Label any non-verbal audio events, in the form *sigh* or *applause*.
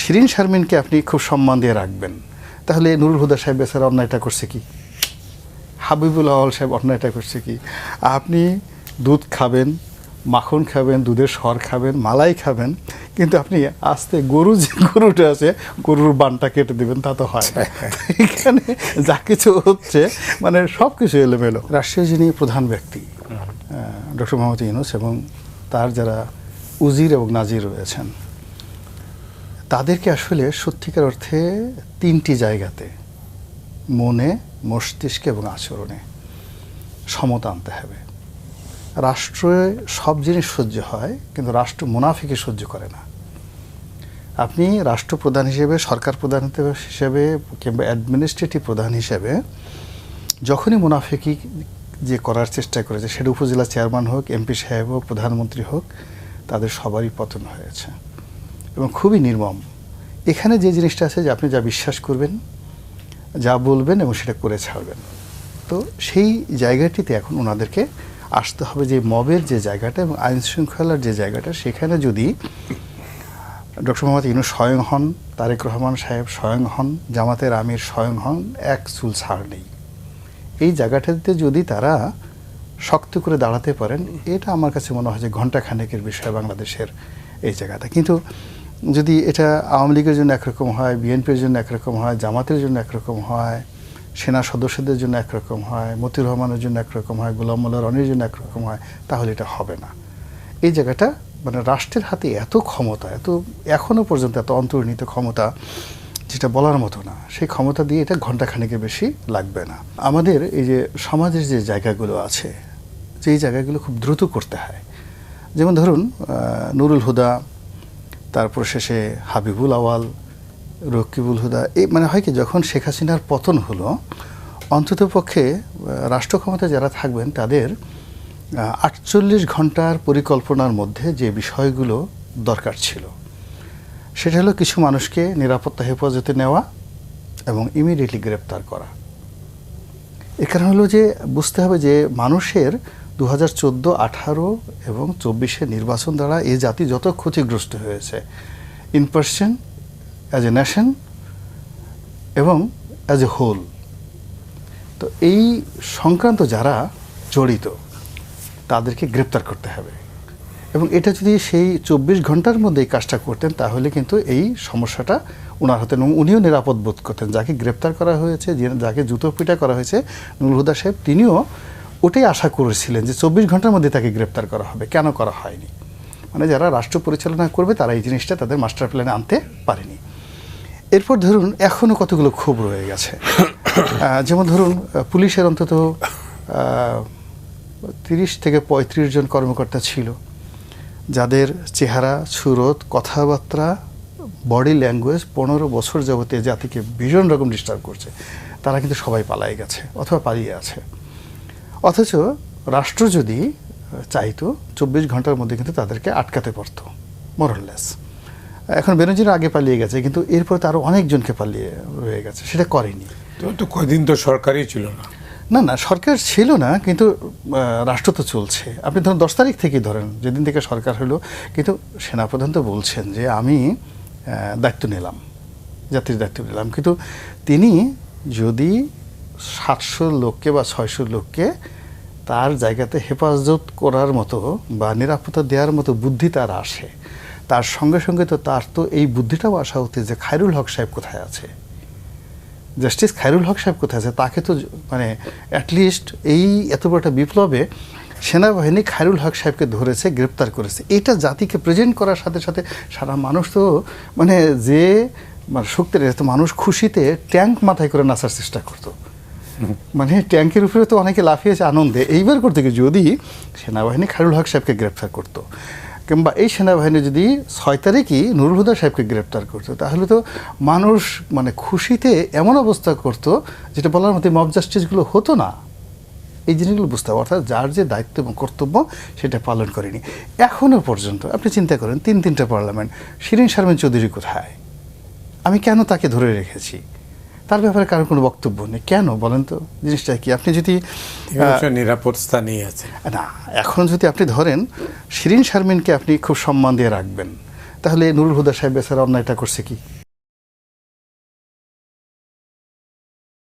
শিরিন শারমিনকে আপনি খুব সম্মান দিয়ে রাখবেন। তাহলে নুরুল হুদা সাহেব বেচারা অন্যায়টা করছে কি? হাবিবুল আওয়াল সাহেব অন্যায়টা করছে কি? আপনি দুধ খাবেন মাখন খাবেন দুধের সর খাবেন মালাই খাবেন কিন্তু আপনি আস্তে গরু যে গরুটা আছে গরুর বানটা কেটে দেবেন তা তো হয় না। এখানে যা কিছু হচ্ছে মানে সব কিছু এলোমেলো। রাষ্ট্রীয় যিনি প্রধান ব্যক্তি ডক্টর মোহাম্মদ ইউনুস এবং তার যারা উজির এবং নাজির রয়েছেন তাদেরকে আসলে সত্যিকার অর্থে তিনটি জায়গাতে, মনে, মস্তিষ্কে এবং আচরণে সমতা আনতে হবে। রাষ্ট্রে সব জিনিস সহ্য হয়, কিন্তু রাষ্ট্র মুনাফিকে সহ্য করে না। আপনি রাষ্ট্রপ্রধান হিসেবে, সরকার প্রধান হিসেবে কিংবা অ্যাডমিনিস্ট্রেটিভ প্রধান হিসেবে যখনই মুনাফিকি যে করার চেষ্টা করেছে, সেটা উপজেলা চেয়ারম্যান হোক এমপি সাহেব হোক, প্রধানমন্ত্রী হোক, তাদের সবারই পতন হয়েছে। এবং খুবই নির্মম। এখানে যে জিনিসটা আছে যে আপনি যা বিশ্বাস করবেন, যা বলবেন এবং সেটা করে ছাড়বেন। তো সেই জায়গাটিতে এখন ওনাদেরকে আসতে হবে যে মবের যে জায়গাটা এবং আইন শৃঙ্খলার যে জায়গাটা, সেখানে যদি ডক্টর মোহাম্মদ ইনু স্বয়ং হন, তারেক রহমান সাহেব স্বয়ং হন, জামাতের আমির স্বয়ং হন, এক চুল ছাড় নেই। এই জায়গাটাতে যদি তারা শক্ত করে দাঁড়াতে পারেন, এটা আমার কাছে মনে হয় যে ঘণ্টাখানেকের বিষয় বাংলাদেশের এই জায়গাটা। কিন্তু যদি এটা আওয়ামী লীগের জন্য একরকম হয়, বিএনপির জন্য একরকম হয়, জামাতের জন্য একরকম হয়, সেনা সদস্যদের জন্য একরকম হয়, মতিউর রহমানের জন্য একরকম হয়, গোলাম মোল্লা রনির জন্য একরকম হয়, তাহলে এটা হবে না। এই জায়গাটা মানে রাষ্ট্রের হাতে এত ক্ষমতা, এত এখনও পর্যন্ত এত অন্তর্নিহিত ক্ষমতা যেটা বলার মতো না, সেই ক্ষমতা দিয়ে এটা ঘন্টাখানেকের বেশি লাগবে না। আমাদের এই যে সমাজের যে জায়গাগুলো আছে, যেই জায়গাগুলো খুব দ্রুত করতে হয়, যেমন ধরুন নুরুল হুদা তারপর শেষে হাবিবুল আওয়াল রকিবুল হুদা। এই মানে হয় কি, যখন শেখ হাসিনার পতন হলো, অন্তত পক্ষে রাষ্ট্র ক্ষমতায় যারা থাকবেন, তাদের আটচল্লিশ ঘণ্টার পরিকল্পনার মধ্যে যে বিষয়গুলো দরকার ছিল, সেটা হলো কিছু মানুষকে নিরাপত্তা হেফাজতে নেওয়া এবং ইমিডিয়েটলি গ্রেপ্তার করা। এর কারণ হলো যে, বুঝতে হবে যে মানুষের দু হাজার চোদ্দ, আঠারো এবং চব্বিশের নির্বাচন দ্বারা এই জাতি যত ক্ষতিগ্রস্ত হয়েছে। In person as a nation এবং অ্যাজ এ হোল তো এই সংক্রান্ত যারা জড়িত, তাদেরকে গ্রেপ্তার করতে হবে। এবং এটা যদি সেই চব্বিশ ঘণ্টার মধ্যে এই কাজটা করতেন, তাহলে কিন্তু এই সমস্যাটা ওনার হতেন এবং উনিও নিরাপদ বোধ করতেন। যাকে গ্রেপ্তার করা হয়েছে যাকে জুতো পিটা করা হয়েছে নুরুল হুদা সাহেব, তিনিও ওটাই আশা করেছিলেন যে চব্বিশ ঘণ্টার মধ্যে তাকে গ্রেপ্তার করা হবে। কেন করা হয়নি? মানে যারা রাষ্ট্র পরিচালনা করবে, তারা এই জিনিসটা তাদের মাস্টার প্ল্যানে আনতে পারেনি। এরপর ধরুন এখনও কতগুলো ক্ষোভ রয়ে গেছে। *coughs* যেমন ধরুন পুলিশের অন্তত তিরিশ থেকে পঁয়ত্রিশ জন কর্মকর্তা ছিল। যাদের চেহারা, সুরত, কথাবার্তা, বডি ল্যাঙ্গুয়েজ পনেরো বছর যাবতে জাতিকে ভীষণ রকম ডিস্টার্ব করছে। তারা কিন্তু সবাই পালাই গেছে, অথবা পালিয়ে আছে। অথচ রাষ্ট্র যদি চাইতো চব্বিশ ঘণ্টার মধ্যে কিন্তু তাদেরকে আটকাতে পারতো মরললেস এখন বেনজির আগে পালিয়ে গেছে কিন্তু এরপর তো আরও অনেকজনকে পালিয়ে রয়ে গেছে সেটা করেনি। তো তো কদিন তো সরকারই ছিল না। না না সরকার ছিল না কিন্তু রাষ্ট্র তো চলছে। আপনি ধরুন দশ তারিখ থেকেই ধরেন যেদিন থেকে সরকার হলো কিন্তু সেনাপ্রধান তো বলছেন যে আমি দায়িত্ব নিলাম জাতির দায়িত্ব নিলাম। কিন্তু তিনি যদি সাতশো লোককে বা ছয়শো লোককে তার জায়গাতে হেফাজত করার মতো বা নিরাপত্তা দেওয়ার মতো বুদ্ধি তার আসে। তার সঙ্গে সঙ্গে তো তার তো এই বুদ্ধিটাও আসা উচিত যে খায়রুল হক সাহেব কোথায় আছে? জাস্টিস খায়রুল হক সাহেব কোথায় আছে? তাকে তো মানে অ্যাটলিস্ট এই এত বড় একটা বিপ্লবে সেনাবাহিনী খায়রুল হক সাহেবকে ধরেছে, গ্রেপ্তার করেছে। এটা জাতিকে প্রেজেন্ট করার সাথে সাথে সারা মানুষ তো মানে যে মানে শক্তির মানুষ খুশিতে ট্যাঙ্ক মাথায় করে নাচার চেষ্টা করতো। মানে ট্যাঙ্কের উপরে তো অনেকে লাফিয়েছে আনন্দে। এইবার করতে গিয়ে যদি সেনাবাহিনী খায়রুল হক সাহেবকে গ্রেপ্তার করতো, কিংবা এই সেনাবাহিনী যদি ছয় তারিখই নুরুল হুদা সাহেবকে গ্রেপ্তার করতো, তাহলে তো মানুষ মানে খুশিতে এমন অবস্থা করতো যেটা বলার মতো মব জাস্টিসগুলো হতো না। এই জিনিসগুলো বুঝতে হবে, অর্থাৎ যার যে দায়িত্ব এবং কর্তব্য সেটা পালন করেনি। এখনও পর্যন্ত আপনি চিন্তা করেন, তিন তিনটা পার্লামেন্ট, শিরিন শারমিন চৌধুরী কোথায়? আমি কেন তাকে ধরে রেখেছি? তার ব্যাপারে কারও কোনো বক্তব্য নেই। কেন বলেন তো? জিনিসটা কি? আপনি যদি নিরাপদ স্থানেই আছে। না এখন যদি আপনি ধরেন শিরিন শারমিনকে আপনি খুব সম্মান দিয়ে রাখবেন তাহলে নুরুল হুদা সাহেব বেচারা অন্যায়টা করছে কি?